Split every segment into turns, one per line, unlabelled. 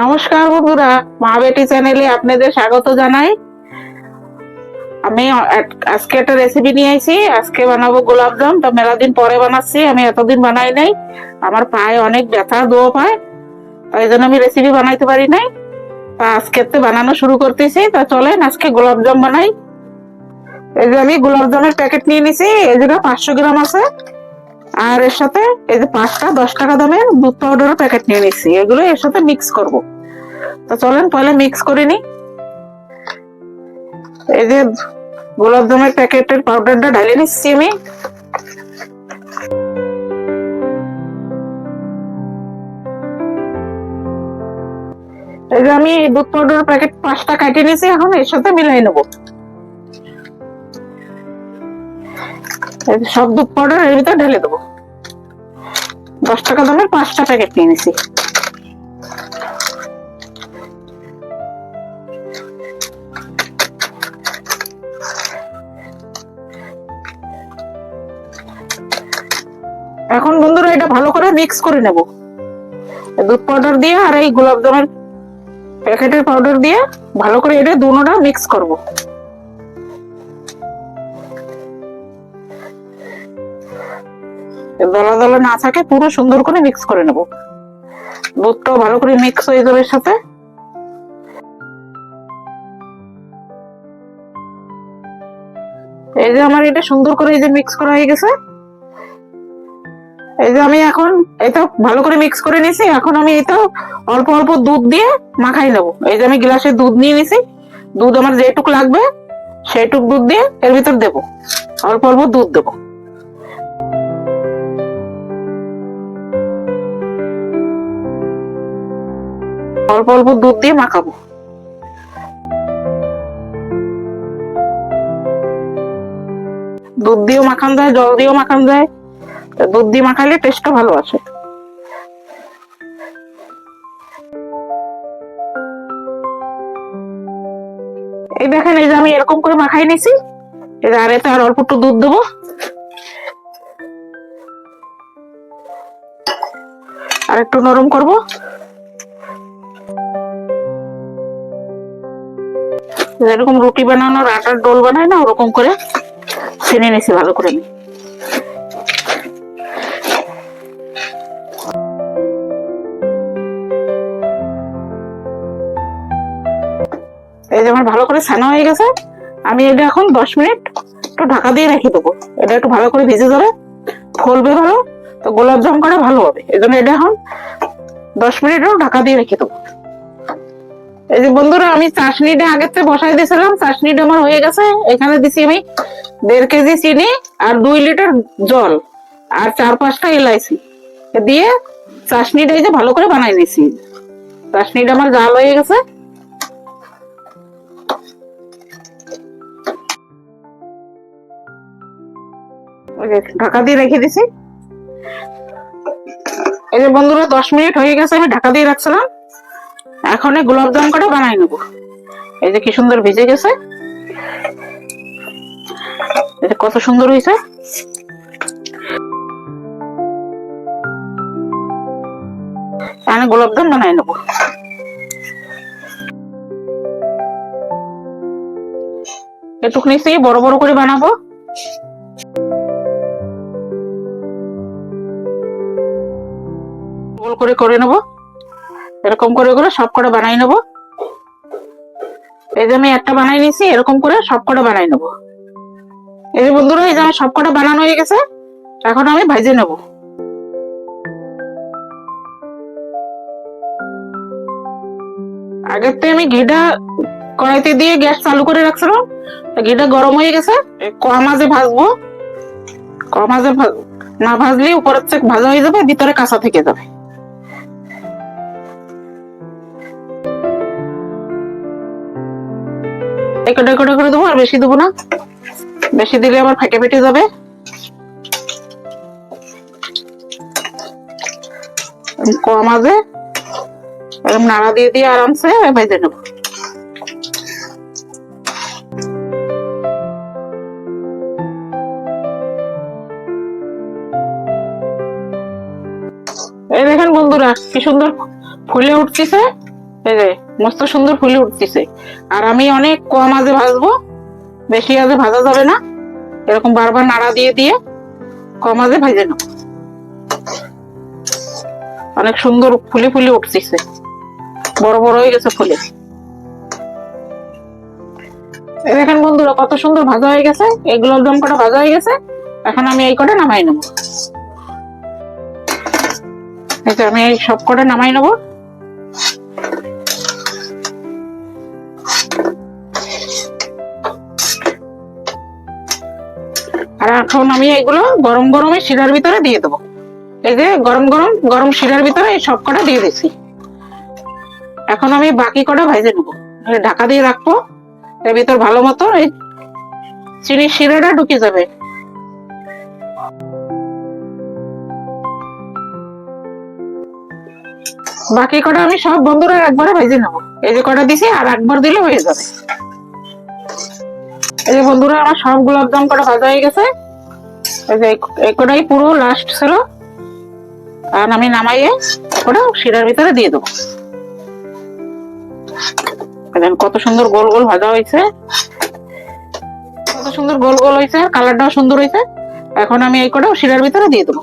নমস্কার বন্ধুরা মা বেটি চ্যানেলে আপনাদের স্বাগত জানাই। আমি আজকে একটা রেসিপি নিয়ে আইছি, আজকে বানাবো গোলাপজাম তো মেলা দিন পরে বানাচ্ছি, আমি এতদিন বানাই নাই। আমার পায়ে অনেক ব্যথা দো পায়। তাই জন্য আমি রেসিপি বানাইতে পারি নাই। তা আজকে তো বানানো শুরু করতেছি। তা চলেন আজকে গোলাপজাম বানাই। এই যে আমি গোলাপজামের প্যাকেট নিয়ে নিছি, এই যে পাঁচশো গ্রাম আছে। আর এর সাথে এই যে পাঁচটা দশ টাকা দামের দুধ পাউডারের প্যাকেট নিয়ে নিচ্ছি এগুলো এর সাথে মিক্স করব। তো চলেন পয়লা মিক্স করে নি। এই যে গোলাপ জামের প্যাকেটের পাউডারটা ঢালে নিচ্ছি আমি। এই যে আমি দুধ পাউডারের প্যাকেট পাঁচটা কাটিয়ে নিয়েছি, এখন এর সাথে মিলাই নেব। সব দুধ পাউডার এর ভিতরে ঢেলে দেবো। দশ টাকা দামের পাঁচটা প্যাকেট নিয়ে নিছি। এখন বন্ধুরা এটা ভালো করে মিক্স করে নেব। দুধ পাউডার দিয়ে আর এই গোলাপ জামের প্যাকেটের পাউডার দিয়ে ভালো করে এটা দুনোটা মিক্স করব। দলা দলা না থাকে, পুরো সুন্দর করে মিক্স করে নেব। দুধটাও ভালো করে মিক্স হয়ে যাবে সাথে। এই যে আমার এটা সুন্দর করে এই যে মিক্স করা হয়ে গেছে। এই যে আমি এখন এটা ভালো করে মিক্স করে নিয়েছি, এখন আমি এটা অল্প অল্প দুধ দিয়ে মাখাই নেব। এই যে আমি গ্লাসে দুধ নিয়ে নিয়েছি, দুধ আমার যেটুক লাগবে, সেটুক দুধ দিয়ে এর ভিতর দেবো। অল্প অল্প দুধ দেবো। অল্প অল্প দুধ দিয়ে মাখাবো। দুধ দিয়েও মাখান যায়, জল দিয়েও মাখান যায়। দুধ দিয়ে মাখাইলে টেস্টটা ভালো আসে। এই দেখেন, এই যে আমি এরকম করে মাখাই নিছি। আর এতে আর অল্প একটু দুধ দেবো। আর একটু নরম করব। যেরকম রুটি বানানোর আটার ডোল বানায় না, ওরকম করে ছেনে নিছি, ভালো করে। আমি এই যে আমার ভালো করে ছানা হয়ে গেছে, আমি এটা এখন দশ মিনিট একটু ঢাকা দিয়ে রেখে দেবো। এটা একটু ভালো করে ভেজে যাবে ফলবে ভালো, তো গোলাপ জাম করা ভালো হবে। এই জন্য এটা এখন দশ মিনিট ঢাকা দিয়ে রেখে দেবো। এই যে বন্ধুরা, আমি চাশনিটা আগের থেকে বসাই দিয়েছিলাম, চাশনিটা আমার হয়ে গেছে। এখানে দিছি আমি দেড় কেজি চিনি আর দুই লিটার জল আর চার পাঁচটা এলাইচি। দিয়ে চাশনিটা এই যে ভালো করে বানাই নিছি। চাশনিটা আমার জাল হয়ে গেছে। ঢাকা দিয়ে রেখে দিছি। এই যে বন্ধুরা, দশ মিনিট হয়ে গেছে, আমি ঢাকা দিয়ে রাখছিলাম। এখন এই গোলাপ জাম কটা বানাই নেব? এই যে কি সুন্দর ভিজে গেছে। এটা কত সুন্দর হয়েছে। আমি গোলাপ জাম বানাই নেব। এটুক নিচে বড় বড় করে বানাবো। গোল করে করে নেব। এরকম করে করে সব কটা বানাই নেব। এই যে আমি একটা বানাই নিয়েছি, এরকম করে সব কটা বানাই নেব। এই যে বন্ধুরা, এই যে আমার সব কটা বানানো হয়ে গেছে, এখন আমি ভাজে নেব। আগের থেকে আমি ঘিটা কড়াইতে দিয়ে গ্যাস চালু করে রাখছিলাম ঘিটা গরম হয়ে গেছে কম আজে ভাজবো। কম আজে না ভাজলে উপরের থেকে ভাজা হয়ে যাবে, ভিতরে কাঁচা থেকে যাবে। একটা একটা করে দেবো আর বেশি দেবো না। বেশি দিলে আবার ফেটে ফেটে যাবে। কম আছে এরকম নাড়া দিয়ে দিয়ে আরামসে ভেজে এই দেখেন বন্ধুরা, কি সুন্দর ফুলে উঠতেছে এই মস্ত সুন্দর ফুলে উঠতেছে। আর আমি অনেক কম আজে ভাজবো, বেশি আজে ভাজা যাবে না। এরকম বারবার নাড়া দিয়ে দিয়ে কম আজে ভাজে নেব অনেক সুন্দর ফুলে ফুলে উঠতেছে। বড় বড় হয়ে গেছে ফুলে। দেখেন বন্ধুরা, কত সুন্দর ভাজা হয়ে গেছে। এই গোলাপ জাম কটা ভাজা হয়ে গেছে। এখন আমি এই কটা নামাই নেব। আমি এই সব কটা নামাই নেব। এখন আমি এগুলো গরম গরমে শিরার ভিতরে দিয়ে দেবো। এই যে গরম গরম গরম শিরার ভিতরে এই সব কটা দিয়ে দিছি। এখন আমি বাকি কটা ভাজে নেব। ঢাকা দিয়ে রাখব। এর ভিতর ভালো মতো এই চিনির শিরাটা ঢুকে যাবে। বাকি কটা আমি সব বন্ধুরা একবারে ভেজে নেব। এই যে কটা দিছি আর একবার দিলে হয়ে যাবে। এই যে বন্ধুরা, আমার সব গোলাপ জাম কটা ভাজা হয়ে গেছে। কটাই পুরো লাস্ট ছিল। আর আমি নামাইয়ে ওটা শিরার ভিতরে দিয়ে দেবো। কত সুন্দর গোল গোল ভাজা হয়েছে। কত সুন্দর গোল গোল হয়েছে, কালারটাও সুন্দর হয়েছে। এখন আমি এই কটাও শিরার ভিতরে দিয়ে দেবো।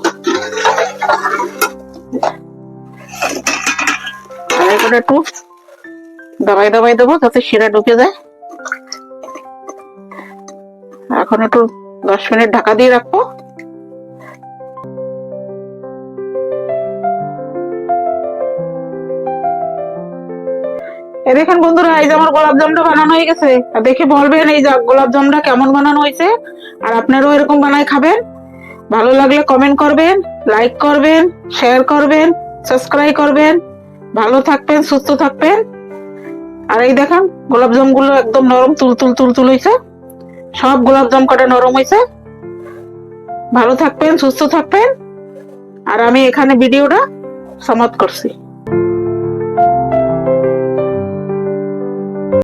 এই কটা একটু দাবাই দাবাই দেবো, যাতে শিরা ঢুকে যায়। এখন একটু দশ মিনিট ঢাকা দিয়ে রাখব। দেখেন বন্ধুরা, এই যে আমার গোলাপ জামটা বানানো হয়ে গেছে। আর দেখে বলবেন এই গোলাপ জামটা কেমন বানানো হয়েছে, আর আপনারাও এরকম বানায় খাবেন। ভালো লাগলে কমেন্ট করবেন লাইক করবেন শেয়ার করবেন সাবস্ক্রাইব করবেন। ভালো থাকবেন, সুস্থ থাকবেন। আর এই দেখেন গোলাপ জামগুলো একদম নরম তুল তুল তুল তুল হয়েছে। সব গোলাপ জাম কটা নরম হয়েছে। ভালো থাকবেন, সুস্থ থাকবেন। আর আমি এখানে ভিডিওটা সমাপ্ত করছি।